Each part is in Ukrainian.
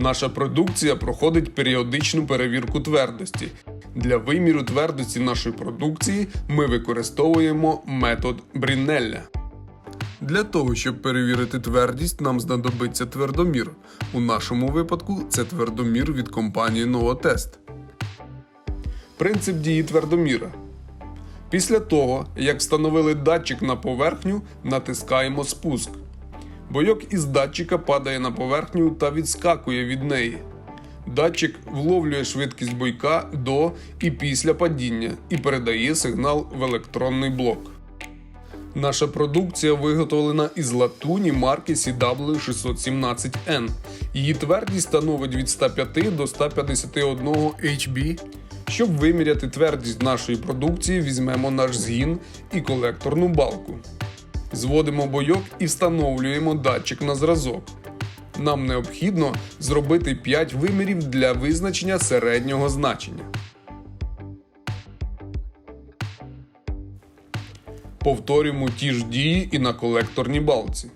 Наша продукція проходить періодичну перевірку твердості. Для виміру твердості нашої продукції ми використовуємо метод Брінелля. Для того, щоб перевірити твердість, нам знадобиться твердомір. У нашому випадку це твердомір від компанії Novotest. Принцип дії твердоміра. Після того, як встановили датчик на поверхню, натискаємо спуск. Бойок із датчика падає на поверхню та відскакує від неї. Датчик вловлює швидкість бойка до і після падіння і передає сигнал в електронний блок. Наша продукція виготовлена із латуні марки CW617N. Її твердість становить від 105 до 151 HB. Щоб виміряти твердість нашої продукції, візьмемо наш згін і колекторну балку. Зводимо бойок і встановлюємо датчик на зразок. Нам необхідно зробити 5 вимірів для визначення середнього значення. Повторюємо ті ж дії і на колекторній балці.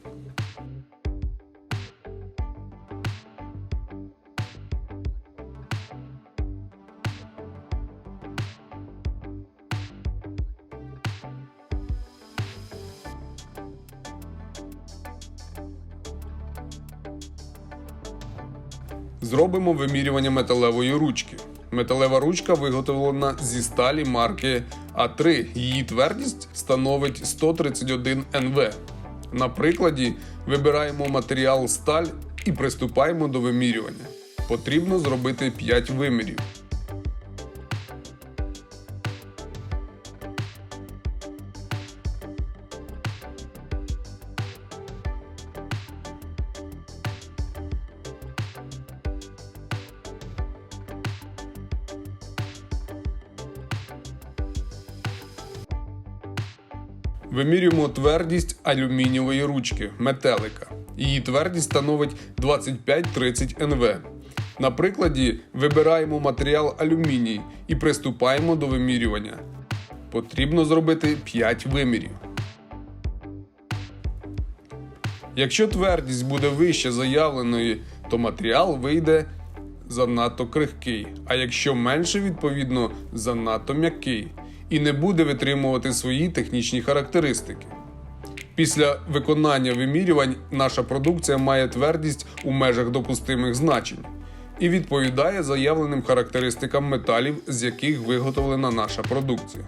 Зробимо вимірювання металевої ручки. Металева ручка виготовлена зі сталі марки А3. Її твердість становить 131 НВ. На прикладі вибираємо матеріал сталь і приступаємо до вимірювання. Потрібно зробити 5 вимірів. Вимірюємо твердість алюмінієвої ручки метелика. Її твердість становить 25-30 НВ. На прикладі вибираємо матеріал алюміній і приступаємо до вимірювання. Потрібно зробити 5 вимірів. Якщо твердість буде вище заявленої, то матеріал вийде занадто крихкий, а якщо менше, відповідно, занадто м'який і не буде витримувати свої технічні характеристики. Після виконання вимірювань наша продукція має твердість у межах допустимих значень і відповідає заявленим характеристикам металів, з яких виготовлена наша продукція.